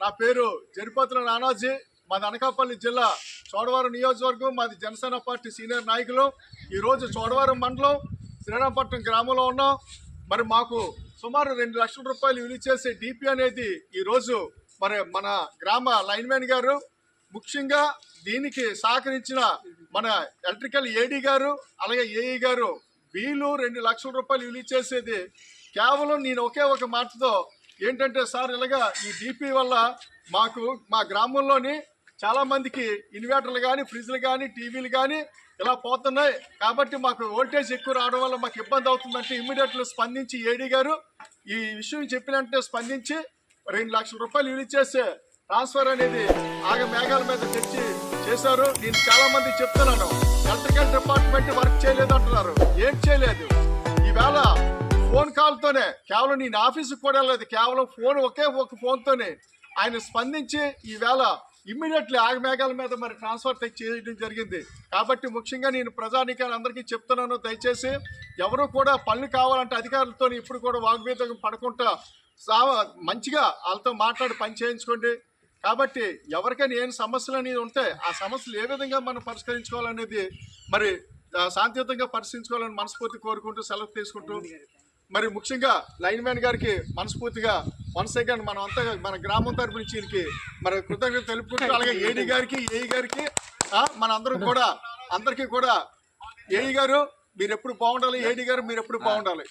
నా పేరు జరిపోతుల నానాజీ. మాది అనకాపల్లి జిల్లా చోడవరం నియోజకవర్గం. మాది జనసేన పార్టీ సీనియర్ నాయకులు. ఈరోజు చోడవరం మండలం శ్రీరామపట్నం గ్రామంలో ఉన్నాం. మరి మాకు సుమారు రెండు లక్షల రూపాయలు విలువ చేసే డిపి అనేది ఈరోజు మరి మన గ్రామ లైన్మెన్ గారు ముఖ్యంగా దీనికి సహకరించిన మన ఎలక్ట్రికల్ ఏడీ గారు అలాగే ఏఈ గారు వీళ్ళు రెండు లక్షల రూపాయలు విలువ చేసేది కేవలం నేను ఒకే ఒక మాటతో ఏంటంటే సార్ ఇలాగా ఈ డిపి వల్ల మాకు మా గ్రామంలోని చాలా మందికి ఇన్వర్టర్లు కానీ ఫ్రిడ్జ్లు కానీ టీవీలు కానీ ఇలా పోతున్నాయి. కాబట్టి మాకు ఓల్టేజ్ ఎక్కువ రావడం వల్ల మాకు ఇబ్బంది అవుతుందంటే ఇమ్మీడియట్లో స్పందించి ఏడీ గారు ఈ విషయం చెప్పినంటే స్పందించి రెండు లక్షల రూపాయలు యూజ్ చేసే ట్రాన్స్ఫర్ అనేది ఆగ మేఘాల మీద తెచ్చి చేశారు. నేను చాలా మంది చెప్తున్నాను. ఎలక్ట్రికల్ డిపార్ట్మెంట్ వర్క్ చేయలేదు అంటున్నారు ఏం చేయలేదు. ఫోన్తోనే. కేవలం నేను ఆఫీస్కి కూడా లేదు. కేవలం ఫోన్ ఒకే ఒక ఫోన్తోనే. ఆయన స్పందించి ఈవేళ ఇమ్మీడియట్లీ ఆగమేఘాల మీద మరి ట్రాన్స్ఫర్ చేయడం జరిగింది. కాబట్టి ముఖ్యంగా నేను ప్రజానికాన్ని అందరికీ చెప్తున్నాను. దయచేసి ఎవరు కూడా పనులు కావాలంటే అధికారులతో ఇప్పుడు కూడా వాగ్వేదం పడకుండా సా మంచిగా వాళ్ళతో మాట్లాడి పని చేయించుకోండి. కాబట్టి ఎవరికైనా ఏం సమస్యలు అనేది ఉంటే ఆ సమస్యలు ఏ విధంగా మనం పరిష్కరించుకోవాలనేది మరి శాంతియుతంగా పరిశీలించుకోవాలని మనస్ఫూర్తి కోరుకుంటూ సెలవు తీసుకుంటూ మరి ముఖ్యంగా లైన్ మ్యాన్ గారికి మనస్ఫూర్తిగా వన్ సెకండ్ మనం అంతా మన గ్రామం తరపు నుంచి ఈయనకి మరి కృతజ్ఞత తెలుపుకుంటూ అలాగే ఏడి గారికి ఏఈ గారికి మన అందరం కూడా అందరికీ కూడా ఏఈ గారు మీరు ఎప్పుడు బాగుండాలి ఏడి గారు మీరు ఎప్పుడు బాగుండాలి.